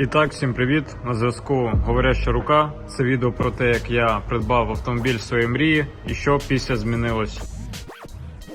І так, всім привіт! На зв'язку Говоряща рука. Це відео про те, як я придбав автомобіль своєї мрії і що після змінилось.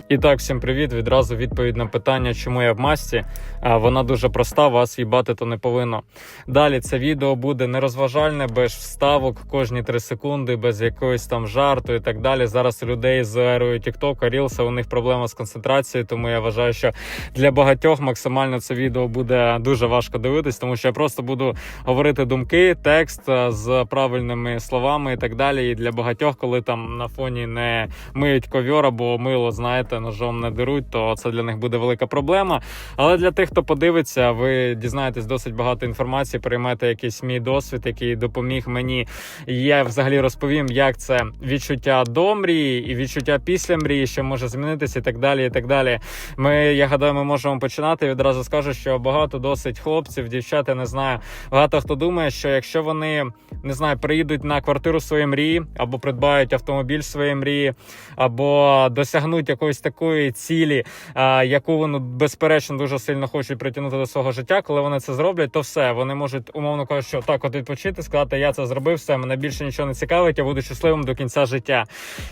І так, всім привіт. Відразу відповідь на питання, чому я в масці. Вона дуже проста, вас їбати то не повинно. Далі це відео буде не розважальне, без вставок кожні 3 секунди, без якогось там жарту і так далі. Зараз людей з ерою TikTok, Рілса, у них проблема з концентрацією, тому я вважаю, що для багатьох максимально це відео буде дуже важко дивитись, тому що я просто буду говорити думки, текст з правильними словами і так далі. І для багатьох, коли там на фоні не миють ковьор або мило, знаєте, ножом не деруть, то це для них буде велика проблема. Але для тих, хто подивиться, ви дізнаєтесь досить багато інформації, приймете якийсь мій досвід, який допоміг мені. Я взагалі розповім, як це відчуття до мрії і відчуття після мрії, що може змінитися, і так далі. І так далі. Ми, я гадаю, ми можемо починати. Відразу скажу, що багато досить хлопців, дівчат, я не знаю. Багато хто думає, що якщо вони не знаю, приїдуть на квартиру своєї мрії, або придбають автомобіль своєї мрії, або досягнуть якоїсь такої цілі, яку вони безперечно дуже сильно хочуть притягнути до свого життя. Коли вони це зроблять, то все вони можуть умовно кажучи, що так, от відпочити, сказати, я це зробив, все мене більше нічого не цікавить, я буду щасливим до кінця життя.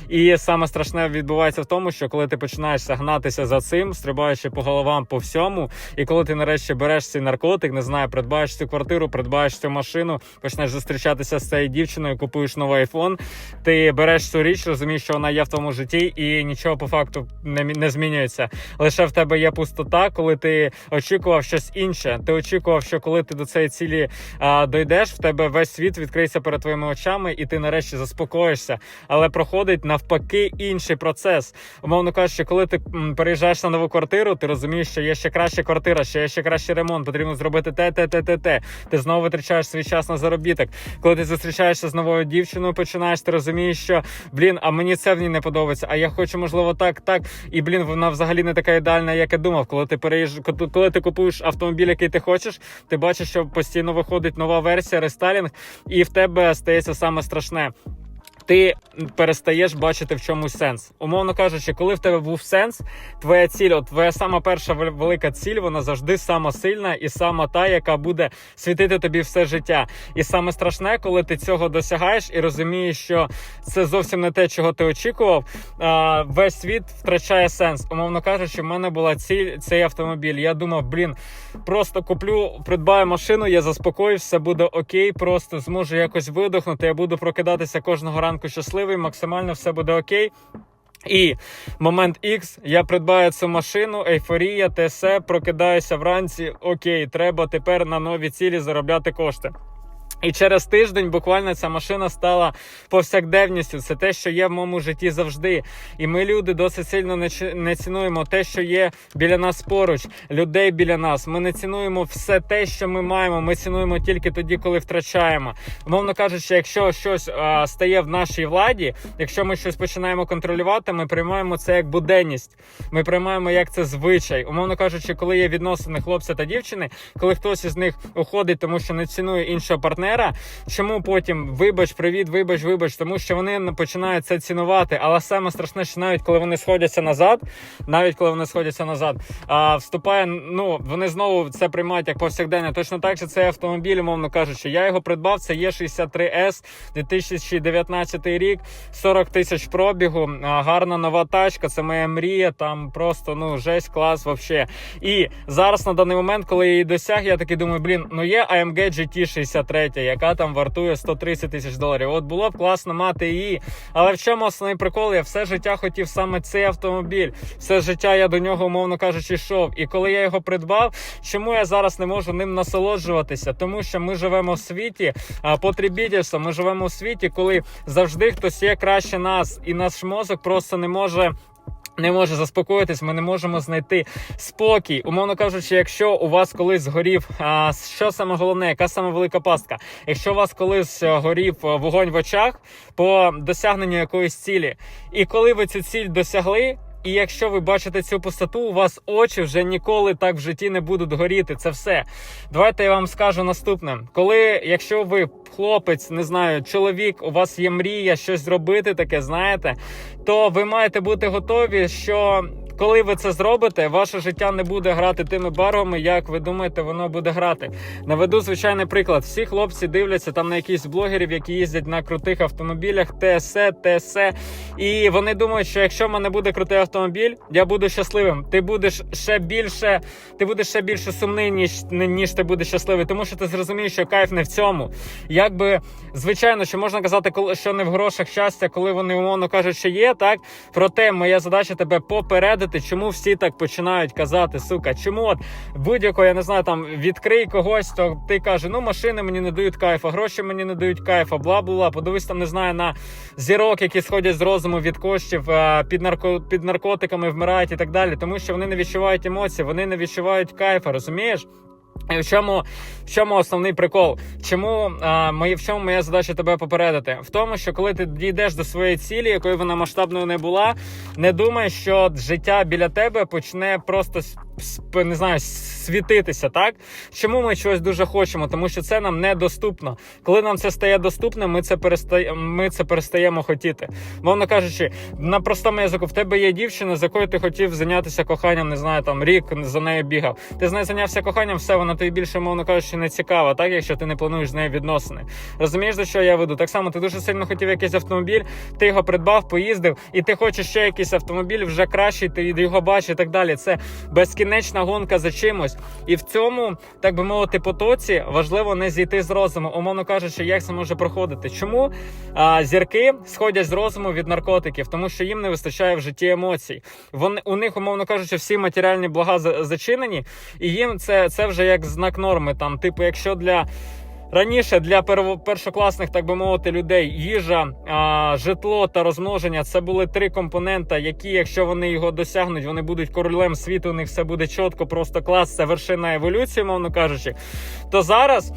І саме страшне відбувається в тому, що коли ти починаєш гнатися за цим, стрибаючи по головам по всьому, і коли ти нарешті береш цей наркотик, не знаю, придбаєш цю квартиру, придбаєш цю машину, почнеш зустрічатися з цією дівчиною, купуєш новий айфон. Ти береш цю річ, розумієш, що вона є в твоєму житті, і нічого по факту не, не змінюється. Лише в тебе є пустота, коли ти очікував щось інше. Ти очікував, що коли ти до цієї цілі а, дойдеш, в тебе весь світ відкриється перед твоїми очами, і ти нарешті заспокоїшся. Але проходить навпаки інший процес. Умовно кажучи, коли ти переїжджаєш на нову квартиру, ти розумієш, що є ще краща квартира, що є ще кращий ремонт, потрібно зробити те, те, те, те, те. Ти знову витрачаєш свій час на заробіток. Коли ти зустрічаєшся з новою дівчиною, починаєш, ти розумієш, що блін, а мені це в ній не подобається. А я хочу, можливо, так, так. І блін, вона взагалі не така ідеальна, як я думав. Коли ти переїж... коли- ти купуєш автомобіль, який ти хочеш, ти бачиш, що постійно виходить нова версія, рестайлінг, і в тебе стається саме страшне. Ти перестаєш бачити в чомусь сенс. Умовно кажучи, коли в тебе був сенс, твоя ціль, от твоя сама перша велика ціль, вона завжди сама сильна і сама та, яка буде світити тобі все життя. І саме страшне, коли ти цього досягаєш і розумієш, що це зовсім не те, чого ти очікував. Весь світ втрачає сенс. Умовно кажучи, в мене була ціль цей автомобіль. Я думав, блін, просто куплю, придбаю машину, я заспокоюсь, все буде окей, просто зможу якось видохнути. Я буду прокидатися кожного ранку щасливий, максимально все буде окей. І момент X, я придбаю цю машину, ейфорія, ТСЕ, прокидаюся вранці. Окей, треба тепер на нові цілі заробляти кошти. І через тиждень буквально ця машина стала повсякденністю. Це те, що є в моєму житті завжди. І ми, люди, досить сильно не, цінуємо те, що є біля нас поруч, людей біля нас. Ми не цінуємо все те, що ми маємо. Ми цінуємо тільки тоді, коли втрачаємо. Умовно кажучи, якщо щось а, стає в нашій владі, якщо ми щось починаємо контролювати, ми приймаємо це як буденність. Ми приймаємо як це звичай. Умовно кажучи, коли є відносини хлопця та дівчини, коли хтось із них уходить, тому що не цінує іншого партнера. Чому потім вибач, привіт, вибач, вибач, тому що вони починають це цінувати. Але саме страшне, що навіть коли вони сходяться назад, навіть коли вони сходяться назад, а вступає, ну вони знову це приймають як повсякденне. Точно так що цей автомобіль, умовно кажучи, я його придбав. Це є 63S 2019 рік, 40 тисяч пробігу. Гарна нова тачка. Це моя мрія. Там просто ну жесть, клас, вообще. І зараз на даний момент, коли я її досяг, я такий думаю, блін, ну є AMG GT 63, яка там вартує 130 тисяч доларів. От було б класно мати її. Але в чому основний прикол? Я все життя хотів саме цей автомобіль. Все життя я до нього, умовно кажучи, йшов. І коли я його придбав, чому я зараз не можу ним насолоджуватися? Тому що ми живемо в світі потребітельства. Ми живемо в світі, коли завжди хтось є краще нас, і наш мозок просто не може. Не може заспокоїтись, ми не можемо знайти спокій. Умовно кажучи, якщо у вас колись згорів, а, що саме головне, яка саме велика пастка? Якщо у вас колись е, горів е, вогонь в очах по досягненню якоїсь цілі, і коли ви цю ціль досягли. І якщо ви бачите цю пустоту, у вас очі вже ніколи так в житті не будуть горіти. Це все. Давайте я вам скажу наступне: коли, якщо ви хлопець, не знаю, чоловік, у вас є мрія щось зробити таке, знаєте, то ви маєте бути готові, що коли ви це зробите, ваше життя не буде грати тими барвами, як ви думаєте, воно буде грати. Наведу звичайний приклад. Всі хлопці дивляться там на якісь блогерів, які їздять на крутих автомобілях, ТСЕ, ТСЕ. І вони думають, що якщо в мене буде крутий автомобіль, я буду щасливим. Ти будеш ще більше, ти будеш ще більше сумний, ніж ніж ти будеш щасливий, тому що ти зрозумієш, що кайф не в цьому. Якби звичайно, що можна казати, що не в грошах щастя, коли вони умовно кажуть, що є, так проте моя задача тебе попередити, чому всі так починають казати, сука, чому от будь-якого, я не знаю, там відкрий когось, то ти каже, ну машини мені не дають кайфа, гроші мені не дають кайфа, бла бла. Подивись там, не знаю, на зірок, які сходять з розуму від коштів е, під нарко під наркотиками вмирають і так далі, тому що вони не відчувають емоцій, вони не відчувають кайфа, розумієш? В чому, в чому основний прикол? Чому а, мої, в чому моя задача тебе попередити? В тому, що коли ти дійдеш до своєї цілі, якою вона масштабною не була, не думай, що життя біля тебе почне просто не знаю, світитися. Так чому ми чогось дуже хочемо? Тому що це нам недоступно. Коли нам це стає доступним, ми це перестає, ми це перестаємо хотіти. Мовно кажучи, на простому язику, в тебе є дівчина, з якою ти хотів зайнятися коханням, не знаю, там рік за нею бігав. Ти з нею зайнявся коханням, все вона тобі більше, мовно кажучи, не цікава, так якщо ти не плануєш з нею відносини. Розумієш, до що я веду? Так само ти дуже сильно хотів якийсь автомобіль, ти його придбав, поїздив, і ти хочеш ще якийсь автомобіль, вже кращий, ти його бачиш і так далі. Це безкінечна гонка за чимось. І в цьому, так би мовити, потоці важливо не зійти з розуму. Умовно кажучи, як це може проходити. Чому а, зірки сходять з розуму від наркотиків? Тому що їм не вистачає в житті емоцій. Вони у них, умовно кажучи, всі матеріальні блага зачинені, і їм це, це вже як знак норми. Там, типу, якщо для. Раніше для першокласних, так би мовити, людей їжа, житло та розмноження це були три компонента, які, якщо вони його досягнуть, вони будуть королем світу. У них все буде чітко, просто клас, це вершина еволюції, мовно кажучи. То зараз.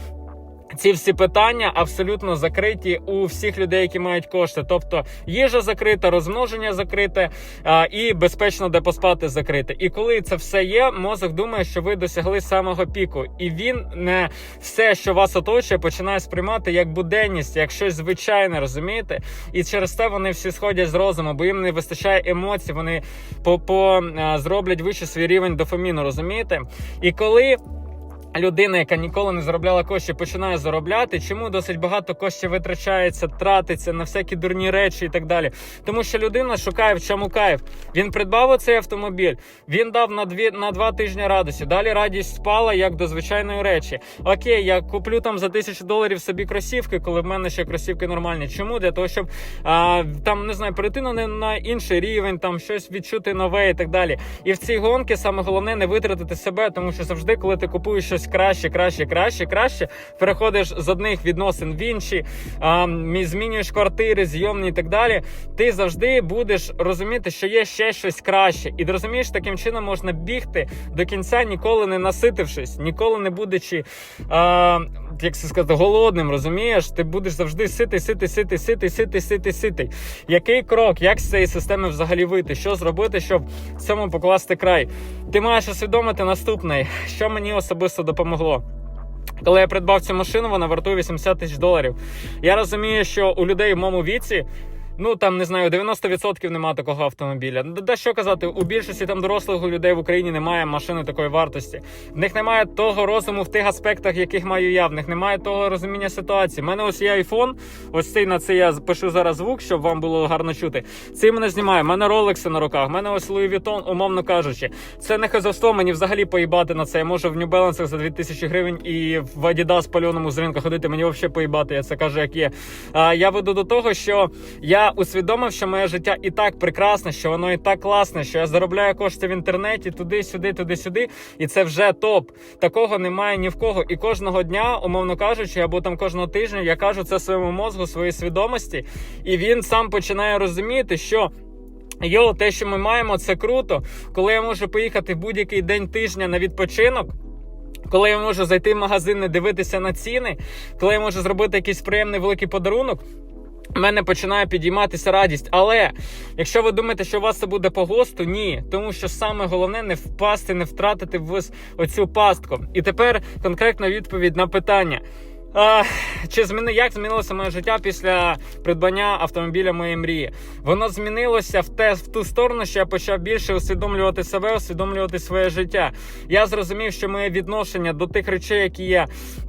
Ці всі питання абсолютно закриті у всіх людей, які мають кошти. Тобто їжа закрита, розмноження закрите а, і безпечно де поспати закрите. І коли це все є, мозок думає, що ви досягли самого піку, і він не все, що вас оточує, починає сприймати як буденність, як щось звичайне, розумієте? І через це вони всі сходять з розуму, бо їм не вистачає емоцій. Вони по, зроблять вище свій рівень дофаміну, розумієте? І коли людина, яка ніколи не заробляла коштів, починає заробляти. Чому досить багато коштів витрачається, тратиться на всякі дурні речі і так далі? Тому що людина шукає в чому кайф. Він придбав оцей автомобіль, він дав на дві на два тижні радості. Далі радість спала як до звичайної речі. Окей, я куплю там за тисячу доларів собі кросівки, коли в мене ще кросівки нормальні. Чому? Для того, щоб а, там не знаю, перейти на, на інший рівень, там щось відчути нове і так далі. І в цій гонці саме головне не витратити себе, тому що завжди, коли ти купуєш щось краще, краще, краще, краще, переходиш з одних відносин в інші, а, змінюєш квартири, зйомні і так далі. Ти завжди будеш розуміти, що є ще щось краще, і розумієш, таким чином можна бігти до кінця, ніколи не наситившись, ніколи не будучи. А, як це сказати, голодним, розумієш? Ти будеш завжди ситий, ситий, ситий, ситий, ситий, ситий, ситий. Який крок, як з цієї системи взагалі вийти? Що зробити, щоб цьому покласти край? Ти маєш усвідомити наступне, що мені особисто допомогло. Коли я придбав цю машину, вона вартує 80 тисяч доларів. Я розумію, що у людей в моєму віці. Ну там не знаю, 90% немає такого автомобіля. Да що казати, у більшості там дорослих людей в Україні немає машини такої вартості. В них немає того розуму в тих аспектах, яких маю я. В них немає того розуміння ситуації. У мене ось є iPhone, ось цей на це я пишу зараз звук, щоб вам було гарно чути. Цей мене знімає. У мене Rolex на руках. У мене ось Louis Vuitton, умовно кажучи. Це не хазовство, мені взагалі поїбати на це. Я можу в New Balance за 2000 гривень і в Adidas пальоному з ринку ходити. Мені взагалі поїбати. Я це кажу, як є. А, я веду до того, що я усвідомив, що моє життя і так прекрасне, що воно і так класне, що я заробляю кошти в інтернеті туди-сюди, туди-сюди, і це вже топ. Такого немає ні в кого. І кожного дня, умовно кажучи, або там кожного тижня я кажу це своєму мозгу, своїй свідомості, і він сам починає розуміти, що. Йо, те, що ми маємо, це круто. Коли я можу поїхати в будь-який день тижня на відпочинок. Коли я можу зайти в магазин, не дивитися на ціни, коли я можу зробити якийсь приємний великий подарунок, в мене починає підійматися радість. Але якщо ви думаєте, що у вас це буде по ГОСТу, ні. Тому що саме головне не впасти, не втратити в оцю пастку. І тепер конкретна відповідь на питання. Чи зміни як змінилося моє життя після придбання автомобіля моєї мрії? Воно змінилося в те в ту сторону, що я почав більше усвідомлювати себе, усвідомлювати своє життя. Я зрозумів, що моє відношення до тих речей, які я,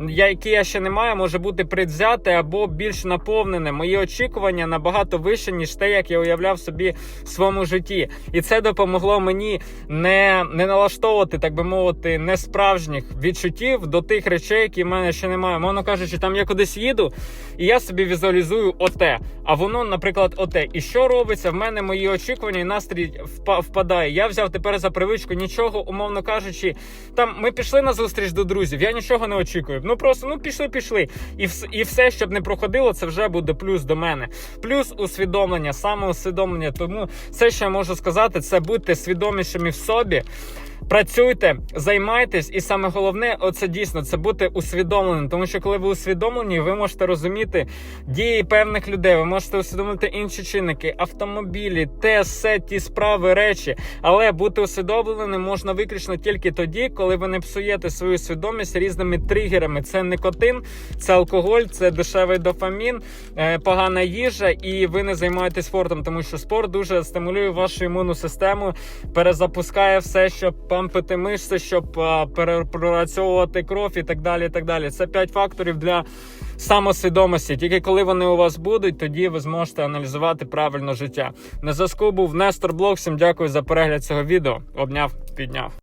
я які я ще не маю, може бути предвзяте або більш наповнене. Мої очікування набагато вище, ніж те, як я уявляв собі в своєму житті. І це допомогло мені не, не налаштовувати, так би мовити, несправжніх відчуттів до тих речей, які в мене ще немає. Мовно кажучи, там я кудись їду, і я собі візуалізую оте. А воно, наприклад, оте. І що робиться? В мене мої очікування і настрій впа- впадає. Я взяв тепер за привичку нічого, умовно кажучи. Там ми пішли на зустріч до друзів. Я нічого не очікую. Ну просто ну пішли, пішли. І і все, щоб не проходило, це вже буде плюс до мене. Плюс усвідомлення, самоусвідомлення. Тому все, що я можу сказати, це будьте свідомішими в собі. Працюйте, займайтесь, і саме головне, оце дійсно це бути усвідомленим. Тому що коли ви усвідомлені, ви можете розуміти дії певних людей, ви можете усвідомити інші чинники, автомобілі, те, все, ті справи, речі. Але бути усвідомленим можна виключно тільки тоді, коли ви не псуєте свою свідомість різними тригерами. Це никотин, це алкоголь, це дешевий дофамін, е, погана їжа, і ви не займаєтесь спортом, тому що спорт дуже стимулює вашу імунну систему, перезапускає все, щоб пампити мишці, щоб перепрацьовувати кров і так далі. і так далі. Це п'ять факторів для самосвідомості. Тільки коли вони у вас будуть, тоді ви зможете аналізувати правильно життя. На зв'язку був Нестор Блок. Всім дякую за перегляд цього відео. Обняв, підняв.